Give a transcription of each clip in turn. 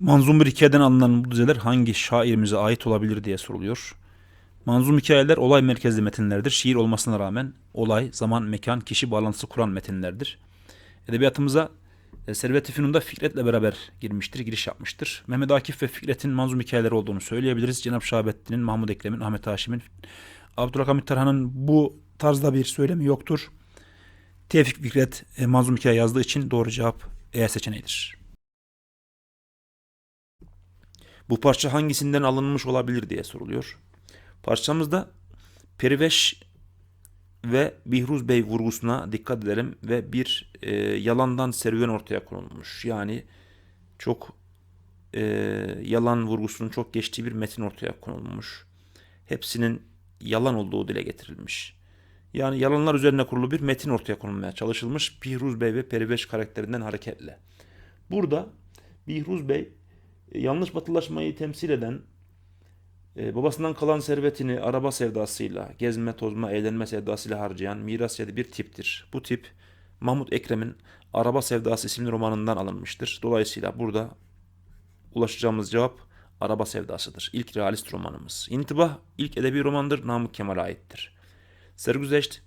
Manzum bir hikayeden alınan bu dizeler hangi şairimize ait olabilir diye soruluyor. Manzum hikayeler olay merkezli metinlerdir. Şiir olmasına rağmen olay, zaman, mekan, kişi bağlantısı kuran metinlerdir. Edebiyatımıza e, Servet-i Fünun'da Fikret'le beraber girmiştir, giriş yapmıştır. Mehmet Akif ve Fikret'in manzum hikayeleri olduğunu söyleyebiliriz. Cenab-ı Şahabettin'in, Mahmud Ekrem'in, Ahmet Haşim'in, Abdülhakamit Tarhan'ın bu tarzda bir söylemi yoktur. Tevfik Fikret e, manzum hikaye yazdığı için doğru cevap E seçeneğidir. Bu parça hangisinden alınmış olabilir diye soruluyor. Parçamızda Periveş ve Bihruz Bey vurgusuna dikkat edelim ve bir e, yalandan serüven ortaya konulmuş. Yani çok e, yalan vurgusunun çok geçtiği bir metin ortaya konulmuş. Hepsinin yalan olduğu dile getirilmiş. Yani yalanlar üzerine kurulu bir metin ortaya konulmaya çalışılmış Bihruz Bey ve Periveş karakterinden hareketle. Burada Bihruz Bey yanlış batılaşmayı temsil eden e, babasından kalan servetini araba sevdasıyla, gezme, tozma, eğlenme sevdasıyla harcayan miras yedi bir tiptir. Bu tip Mahmut Ekrem'in Araba Sevdası isimli romanından alınmıştır. Dolayısıyla burada ulaşacağımız cevap Araba Sevdası'dır. İlk realist romanımız. İntibah ilk edebi romandır. Namık Kemal'e aittir. Sergüzeşt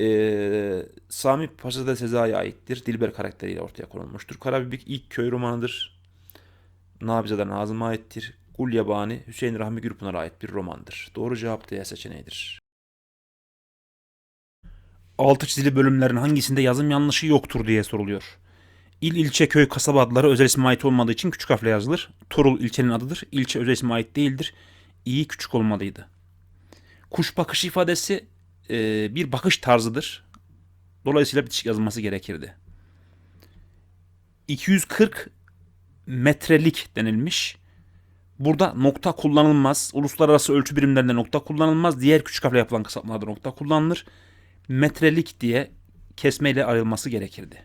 e, Sami Paşa'da Sezai'ye aittir. Dilber karakteriyle ortaya konulmuştur. Karabibik ilk köy romanıdır. Nabize'den Nazım'a aittir. Gul Yabani Hüseyin Rahmi Gürpınar'a ait bir romandır. Doğru cevap D seçeneğidir. Altı çizili bölümlerin hangisinde yazım yanlışı yoktur diye soruluyor. İl, ilçe, köy, kasaba adları özel isme ait olmadığı için küçük harfle yazılır. Torul ilçenin adıdır. İlçe özel isme ait değildir. İyi küçük olmalıydı. Kuş bakışı ifadesi e, bir bakış tarzıdır. Dolayısıyla bitişik yazılması gerekirdi. 240 metrelik denilmiş. Burada nokta kullanılmaz. Uluslararası ölçü birimlerinde nokta kullanılmaz. Diğer küçük harfle yapılan kısaltmalarda nokta kullanılır. Metrelik diye kesmeyle ayrılması gerekirdi.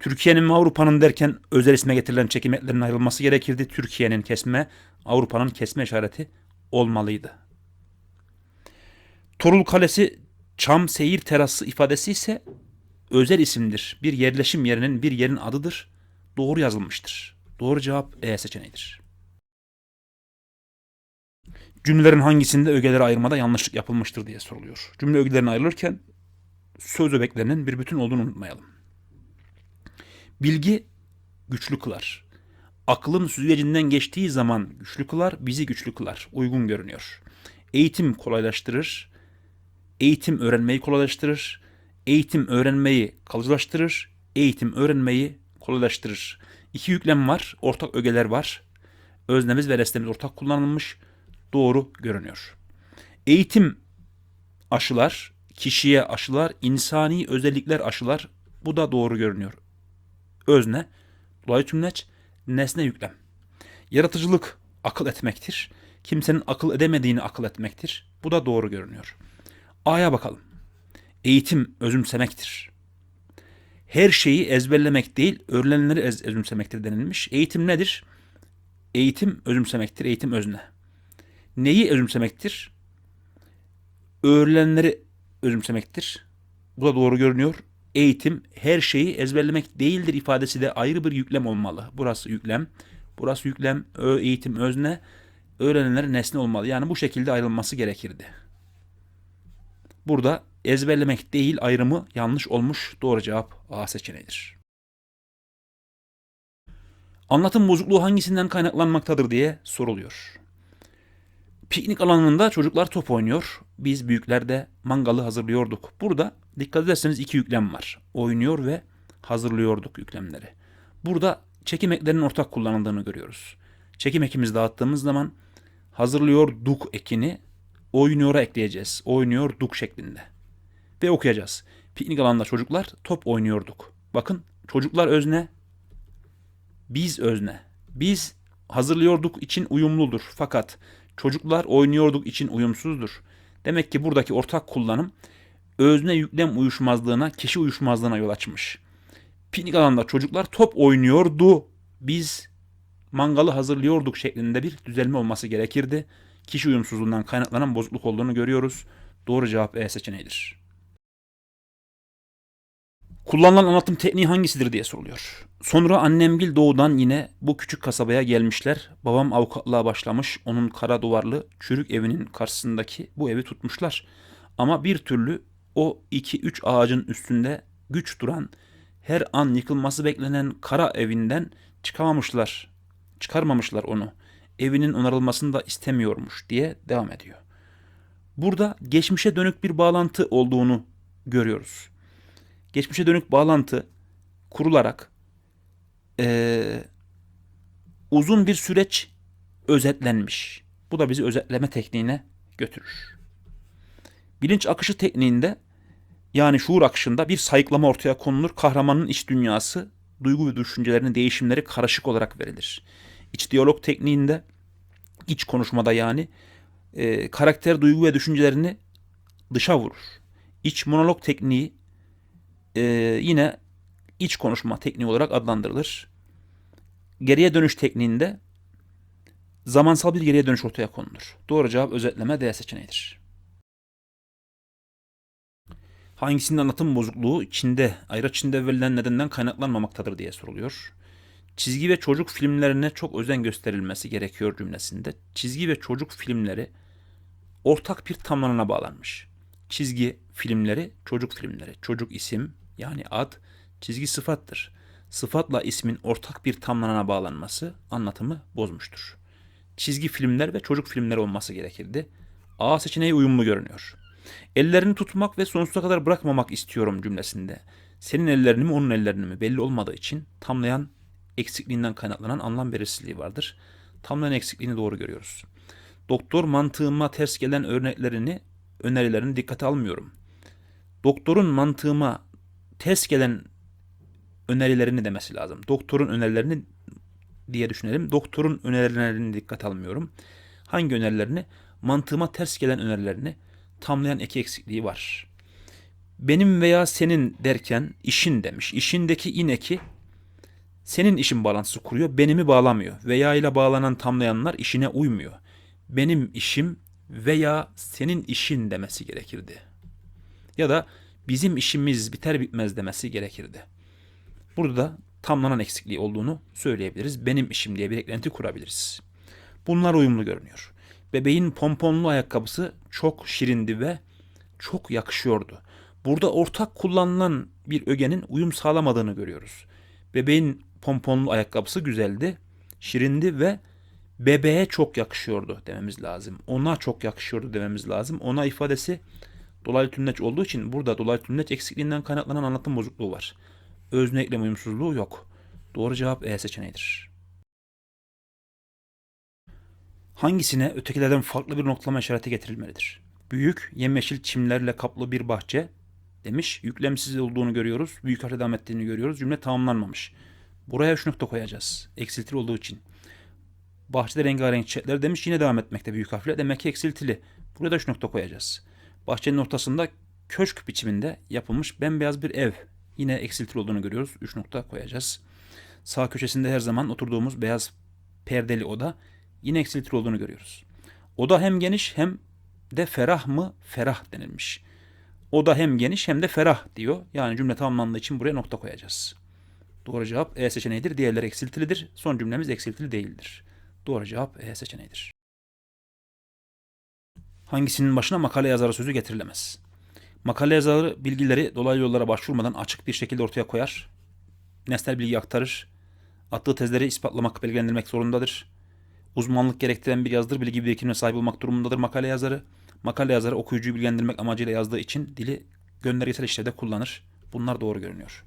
Türkiye'nin ve Avrupa'nın derken özel isme getirilen çekim eklerinin ayrılması gerekirdi. Türkiye'nin kesme, Avrupa'nın kesme işareti olmalıydı. Torul Kalesi Çam Seyir Terası ifadesi ise özel isimdir. Bir yerleşim yerinin bir yerin adıdır. Doğru yazılmıştır. Doğru cevap E seçeneğidir. Cümlelerin hangisinde ögeleri ayırmada yanlışlık yapılmıştır diye soruluyor. Cümle ögelerine ayrılırken söz öbeklerinin bir bütün olduğunu unutmayalım. Bilgi güçlü kılar. Aklın süzgecinden geçtiği zaman güçlü kılar, bizi güçlü kılar. Uygun görünüyor. Eğitim kolaylaştırır. Eğitim öğrenmeyi kolaylaştırır. Eğitim öğrenmeyi kalıcılaştırır. Eğitim öğrenmeyi kolaylaştırır. İki yüklem var, ortak ögeler var. Öznemiz ve restemiz ortak kullanılmış. Doğru görünüyor. Eğitim aşılar, kişiye aşılar, insani özellikler aşılar. Bu da doğru görünüyor. Özne, dolayı tümleç, nesne yüklem. Yaratıcılık akıl etmektir. Kimsenin akıl edemediğini akıl etmektir. Bu da doğru görünüyor. A'ya bakalım. Eğitim özümsemektir. Her şeyi ezberlemek değil, öğrenilenleri ez özümsemektir denilmiş. Eğitim nedir? Eğitim özümsemektir, eğitim özne. Neyi özümsemektir? Öğrenilenleri özümsemektir. Bu da doğru görünüyor. Eğitim her şeyi ezberlemek değildir ifadesi de ayrı bir yüklem olmalı. Burası yüklem, burası yüklem, ö, eğitim özne, öğrenenler nesne olmalı. Yani bu şekilde ayrılması gerekirdi. Burada ezberlemek değil ayrımı yanlış olmuş. Doğru cevap A seçeneğidir. Anlatım bozukluğu hangisinden kaynaklanmaktadır diye soruluyor. Piknik alanında çocuklar top oynuyor. Biz büyükler de mangalı hazırlıyorduk. Burada dikkat ederseniz iki yüklem var. Oynuyor ve hazırlıyorduk yüklemleri. Burada çekim eklerinin ortak kullanıldığını görüyoruz. Çekim ekimizi dağıttığımız zaman hazırlıyorduk ekini oynuyora ekleyeceğiz. Oynuyorduk şeklinde. Ve okuyacağız. Piknik alanında çocuklar top oynuyorduk. Bakın çocuklar özne, biz özne. Biz hazırlıyorduk için uyumludur. Fakat çocuklar oynuyorduk için uyumsuzdur. Demek ki buradaki ortak kullanım özne yüklem uyuşmazlığına, kişi uyuşmazlığına yol açmış. Piknik alanında çocuklar top oynuyordu. Biz mangalı hazırlıyorduk şeklinde bir düzelme olması gerekirdi. Kişi uyumsuzluğundan kaynaklanan bozukluk olduğunu görüyoruz. Doğru cevap E seçeneğidir. Kullanılan anlatım tekniği hangisidir diye soruluyor. Sonra annemgil doğudan yine bu küçük kasabaya gelmişler. Babam avukatlığa başlamış. Onun kara duvarlı çürük evinin karşısındaki bu evi tutmuşlar. Ama bir türlü o iki üç ağacın üstünde güç duran, her an yıkılması beklenen kara evinden çıkamamışlar. Çıkarmamışlar onu. Evinin onarılmasını da istemiyormuş diye devam ediyor. Burada geçmişe dönük bir bağlantı olduğunu görüyoruz. Geçmişe dönük bağlantı kurularak eee, uzun bir süreç özetlenmiş. Bu da bizi özetleme tekniğine götürür. Bilinç akışı tekniğinde yani şuur akışında bir sayıklama ortaya konulur. Kahramanın iç dünyası, duygu ve düşüncelerinin değişimleri karışık olarak verilir. İç diyalog tekniğinde, iç konuşmada yani e, karakter, duygu ve düşüncelerini dışa vurur. İç monolog tekniği e, yine iç konuşma tekniği olarak adlandırılır. Geriye dönüş tekniğinde zamansal bir geriye dönüş ortaya konulur. Doğru cevap özetleme D seçeneğidir. Hangisinin anlatım bozukluğu içinde, ayraç içinde verilen nedenden kaynaklanmamaktadır diye soruluyor. Çizgi ve çocuk filmlerine çok özen gösterilmesi gerekiyor cümlesinde. Çizgi ve çocuk filmleri ortak bir tamlarına bağlanmış. Çizgi filmleri, çocuk filmleri. Çocuk isim yani ad, çizgi sıfattır. Sıfatla ismin ortak bir tamlanana bağlanması anlatımı bozmuştur. Çizgi filmler ve çocuk filmleri olması gerekirdi. A seçeneği uyumlu görünüyor. Ellerini tutmak ve sonsuza kadar bırakmamak istiyorum cümlesinde. Senin ellerini mi onun ellerini mi belli olmadığı için tamlayan eksikliğinden kaynaklanan anlam belirsizliği vardır. Tamlayan eksikliğini doğru görüyoruz. Doktor mantığıma ters gelen örneklerini, önerilerini dikkate almıyorum. Doktorun mantığıma ters gelen önerilerini demesi lazım. Doktorun önerilerini diye düşünelim. Doktorun önerilerini dikkate almıyorum. Hangi önerilerini? Mantığıma ters gelen önerilerini tamlayan eki eksikliği var. Benim veya senin derken işin demiş. İşindeki in eki senin işin bağlantısı kuruyor, benimi bağlamıyor. Veya ile bağlanan tamlayanlar işine uymuyor. Benim işim veya senin işin demesi gerekirdi. Ya da bizim işimiz biter bitmez demesi gerekirdi. Burada da tamlanan eksikliği olduğunu söyleyebiliriz. Benim işim diye bir eklenti kurabiliriz. Bunlar uyumlu görünüyor. Bebeğin pomponlu ayakkabısı çok şirindi ve çok yakışıyordu. Burada ortak kullanılan bir ögenin uyum sağlamadığını görüyoruz. Bebeğin pomponlu ayakkabısı güzeldi, şirindi ve bebeğe çok yakışıyordu dememiz lazım. Ona çok yakışıyordu dememiz lazım. Ona ifadesi dolaylı tümleç olduğu için burada dolaylı tümleç eksikliğinden kaynaklanan anlatım bozukluğu var. Özne eklem uyumsuzluğu yok. Doğru cevap E seçeneğidir. Hangisine ötekilerden farklı bir noktalama işareti getirilmelidir? Büyük, yemyeşil çimlerle kaplı bir bahçe demiş. Yüklemsiz olduğunu görüyoruz. Büyük harfle devam ettiğini görüyoruz. Cümle tamamlanmamış. Buraya üç nokta koyacağız. Eksiltili olduğu için. Bahçede rengarenk çiçekler demiş. Yine devam etmekte büyük harfle. Demek ki eksiltili. Buraya da üç nokta koyacağız. Bahçenin ortasında köşk biçiminde yapılmış bembeyaz bir ev. Yine eksiltili olduğunu görüyoruz. Üç nokta koyacağız. Sağ köşesinde her zaman oturduğumuz beyaz perdeli oda yine eksiltili olduğunu görüyoruz. Oda hem geniş hem de ferah mı? Ferah denilmiş. Oda hem geniş hem de ferah diyor. Yani cümle tamamlandığı için buraya nokta koyacağız. Doğru cevap E seçeneğidir. Diğerleri eksiltilidir. Son cümlemiz eksiltili değildir. Doğru cevap E seçeneğidir. Hangisinin başına makale yazarı sözü getirilemez? Makale yazarı bilgileri dolaylı yollara başvurmadan açık bir şekilde ortaya koyar. Nesnel bilgi aktarır. Attığı tezleri ispatlamak, belgelendirmek zorundadır. Uzmanlık gerektiren bir yazdır, bilgi birikimine sahip olmak durumundadır makale yazarı. Makale yazarı okuyucuyu bilgilendirmek amacıyla yazdığı için dili göndergesel işlevde kullanır. Bunlar doğru görünüyor.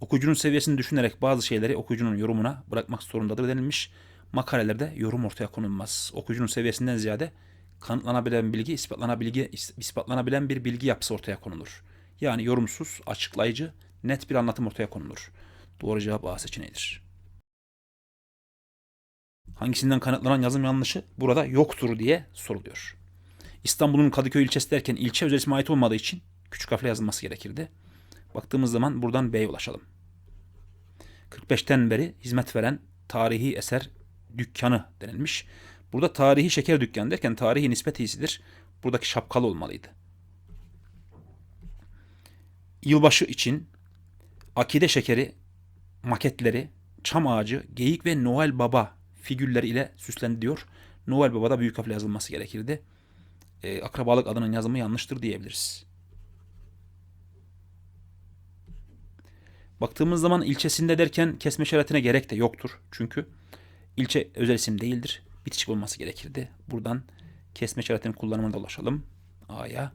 Okuyucunun seviyesini düşünerek bazı şeyleri okuyucunun yorumuna bırakmak zorundadır denilmiş. Makalelerde yorum ortaya konulmaz. Okuyucunun seviyesinden ziyade kanıtlanabilen bilgi, ispatlanabilgi, ispatlanabilen bir bilgi yapısı ortaya konulur. Yani yorumsuz, açıklayıcı, net bir anlatım ortaya konulur. Doğru cevap A seçeneğidir. Hangisinden kaynaklanan yazım yanlışı burada yoktur diye soruluyor. İstanbul'un Kadıköy ilçesi derken ilçe özel isme ait olmadığı için küçük harfle yazılması gerekirdi. Baktığımız zaman buradan B'ye ulaşalım. 45'ten beri hizmet veren tarihi eser dükkanı denilmiş. Burada tarihi şeker dükkanı derken tarihi nispet iyisidir. Buradaki şapkalı olmalıydı. Yılbaşı için Akide şekeri maketleri, çam ağacı, geyik ve Noel Baba figürleri ile süslendi diyor. Noel Baba'da büyük harfle yazılması gerekirdi. E, akrabalık adının yazımı yanlıştır diyebiliriz. Baktığımız zaman ilçesinde derken kesme işaretine gerek de yoktur. Çünkü ilçe özel isim değildir. Bitişik olması gerekirdi. Buradan kesme işaretinin kullanımına da ulaşalım. A'ya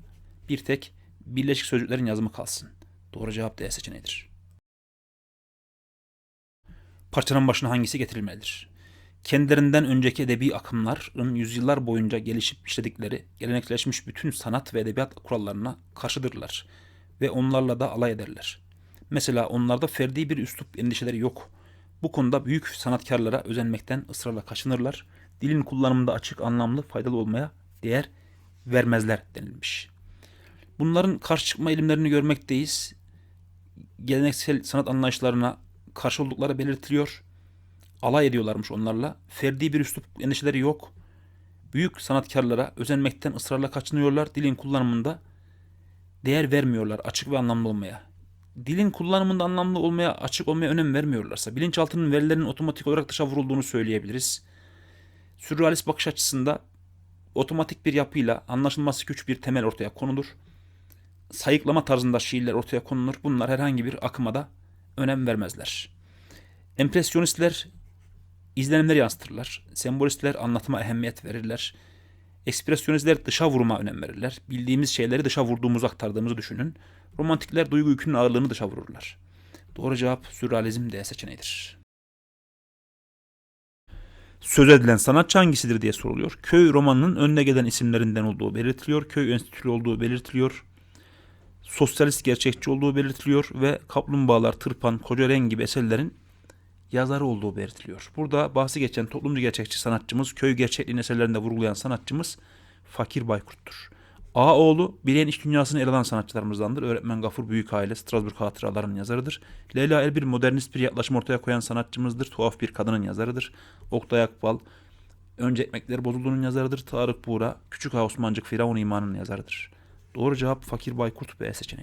bir tek birleşik sözcüklerin yazımı kalsın. Doğru cevap D seçeneğidir. Parçanın başına hangisi getirilmelidir? Kendilerinden önceki edebi akımların yüzyıllar boyunca gelişip işledikleri gelenekleşmiş bütün sanat ve edebiyat kurallarına karşıdırlar ve onlarla da alay ederler. Mesela onlarda ferdi bir üslup endişeleri yok. Bu konuda büyük sanatkarlara özenmekten ısrarla kaçınırlar. Dilin kullanımında açık, anlamlı, faydalı olmaya değer vermezler denilmiş. Bunların karşı çıkma eğilimlerini görmekteyiz. Geleneksel sanat anlayışlarına karşı oldukları belirtiliyor. Alay ediyorlarmış onlarla. Ferdi bir üslup endişeleri yok. Büyük sanatkarlara özenmekten ısrarla kaçınıyorlar. Dilin kullanımında değer vermiyorlar açık ve anlamlı olmaya. Dilin kullanımında anlamlı olmaya, açık olmaya önem vermiyorlarsa bilinçaltının verilerinin otomatik olarak dışa vurulduğunu söyleyebiliriz. Sürrealist bakış açısında otomatik bir yapıyla anlaşılması güç bir temel ortaya konulur. Sayıklama tarzında şiirler ortaya konulur. Bunlar herhangi bir akıma da önem vermezler. Empresyonistler izlenimleri yansıtırlar. Sembolistler anlatıma ehemmiyet verirler. Ekspresyonistler dışa vuruma önem verirler. Bildiğimiz şeyleri dışa vurduğumuzu aktardığımızı düşünün. Romantikler duygu yükünün ağırlığını dışa vururlar. Doğru cevap sürrealizm D seçeneğidir. Söz edilen sanatçı hangisidir diye soruluyor. Köy romanının önüne gelen isimlerinden olduğu belirtiliyor. Köy enstitülü olduğu belirtiliyor. Sosyalist gerçekçi olduğu belirtiliyor ve Kaplumbağalar, Tırpan, Koca Renk gibi eserlerin yazarı olduğu belirtiliyor. Burada bahsi geçen toplumcu gerçekçi sanatçımız, köy gerçekliğin eserlerinde vurgulayan sanatçımız Fakir Baykurt'tur. Ağoğlu bileğin iç dünyasını ele alan sanatçılarımızdandır. Öğretmen Gafur Büyükaile, Strasbourg Hatıralarının yazarıdır. Leyla Elbir modernist bir yaklaşım ortaya koyan sanatçımızdır. Tuhaf bir kadının yazarıdır. Oktay Akbal, Önce Ekmekler Bozulduğu'nun yazarıdır. Tarık Buğra, Küçük Ağa Osmancık Firavun İmanı'nın yazarıdır. Doğru cevap Fakir Baykurt B seçeneği.